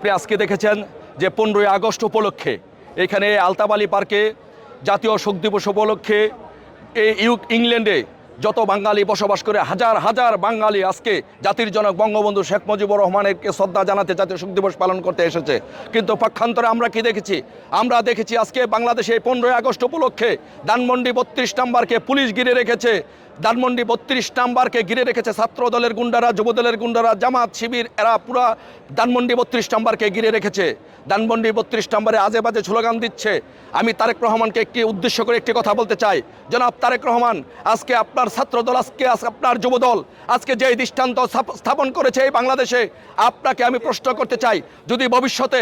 আপনি আজকে দেখেছেন যে পনেরোই আগস্ট উপলক্ষে এখানে আলতাবালি পার্কে জাতীয় শোক দিবস উপলক্ষে এই ইউক ইংল্যান্ডে যত বাঙালি বসবাস করে, হাজার হাজার বাঙালি আজকে জাতির জনক বঙ্গবন্ধু শেখ মুজিবুর রহমানেরকে শ্রদ্ধা জানাতে জাতীয় শোক দিবস পালন করতে এসেছে। কিন্তু পক্ষান্তরে আমরা কি দেখেছি? আমরা দেখেছি আজকে বাংলাদেশে পনেরোই আগস্ট উপলক্ষে ধানমন্ডি বত্রিশ নাম্বারকে পুলিশ ঘিরে রেখেছে। ধানমন্ডি বত্রিশ নাম্বারকে ঘিরে রেখেছে ছাত্র দলের গুন্ডারা, যুব দলের গুন্ডারা, জামাত, শিবির, এরা পুরা ধানমন্ডি বত্রিশ নাম্বারকে ঘিরে রেখেছে। ধানমন্ডি বত্রিশ নাম্বারে আজে বাজে স্লোগান দিচ্ছে। আমি তারেক রহমানকে একটি উদ্দেশ্য করে একটি কথা বলতে চাই। জনাব তারেক রহমান, আজকে আপনার ছাত্র দল, আজকে আজ আপনার যুব দল, আজকে যে দৃষ্টান্ত স্থাপন করেছে এই বাংলাদেশে, আপনাকে আমি প্রশ্ন করতে চাই। যদি ভবিষ্যতে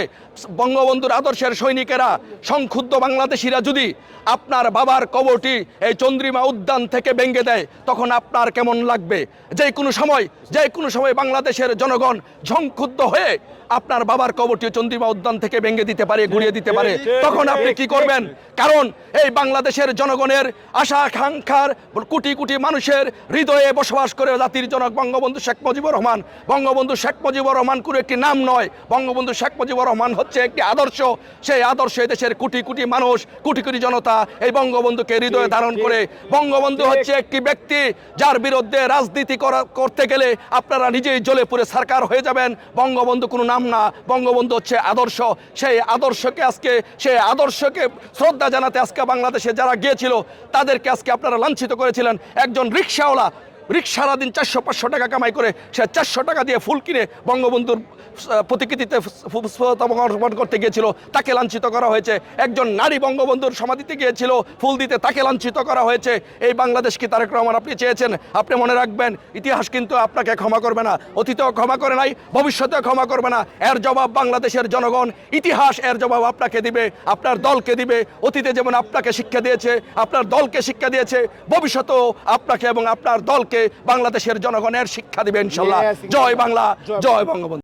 বঙ্গবন্ধুর আদর্শের সৈনিকেরা, সংক্ষুব্ধ বাংলাদেশিরা যদি আপনার বাবার কবরটি এই চন্দ্রিমা উদ্যান থেকে ভেঙে দেয় তখন আপনার কেমন লাগবে? যে কোনো সময় যে কোনো সময় বাংলাদেশের জনগণ সংক্ষুব্ধ হয়ে আপনার বাবার কবরটি চন্দ্রিমা উদ্যান থেকে ভেঙে দিতে পারে ঘুরিয়ে দিতে পারে, তখন আপনি কি করবেন? কারণ এই বাংলাদেশের জনগণের আশা, আকাঙ্ক্ষার কোটি কোটি মানুষের হৃদয়ে বসবাস করে জাতির জনক বঙ্গবন্ধু শেখ মুজিবুর রহমান। বঙ্গবন্ধু শেখ মুজিবুর রহমান কোনো একটি নাম নয়। বঙ্গবন্ধু শেখ মুজিবুর রহমান হচ্ছে একটি আদর্শ। সেই আদর্শ দেশের কোটি কোটি মানুষ, কোটি কোটি জনতা এই বঙ্গবন্ধুকে হৃদয়ে ধারণ করে। বঙ্গবন্ধু হচ্ছে একটি ব্যক্তি যার বিরুদ্ধে রাজনীতি করা করতে গেলে আপনারা নিজেই জ্বলে পুরে সরকার হয়ে যাবেন। বঙ্গবন্ধু কোনো নাম না। বঙ্গবন্ধু হচ্ছে আদর্শ। সেই আদর্শকে আজকে সেই আদর্শকে শ্রদ্ধা জানাতে আজকে বাংলাদেশে যারা গিয়েছিল, তাদেরকে আজকে আপনারা লাঞ্ছিত করেছিলেন। একজন রিক্সাওয়ালা রিক্সা সারাদিন চারশো, পাঁচশো টাকা কামাই করে সে চারশো টাকা দিয়ে ফুল কিনে বঙ্গবন্ধুর প্রতিকৃতিতে অর্পণ করতে গিয়েছিল। তাকে লাঞ্ছিত করা হয়েছে। একজন নারী বঙ্গবন্ধুর সমাধিতে গিয়েছিল। ফুল দিতে তাকে লাঞ্ছিত করা হয়েছে। এই বাংলাদেশ কি তারেক রহমান আপনি চেয়েছেন? আপনি মনে রাখবেন, ইতিহাস কিন্তু আপনাকে ক্ষমা করবে না। অতীতেও ক্ষমা করে নাই, ভবিষ্যতেও ক্ষমা করবে না। এর জবাব বাংলাদেশের জনগণ। ইতিহাস এর জবাব আপনাকে দিবে। আপনার দলকে দিবে। অতীতে যেমন আপনাকে শিক্ষা দিয়েছে, আপনার দলকে শিক্ষা দিয়েছে, ভবিষ্যতেও আপনাকে এবং আপনার দলকে বাংলাদেশের জনগণের শিক্ষা দিবে ইনশাল্লাহ। জয় বাংলা জয় বঙ্গবন্ধু।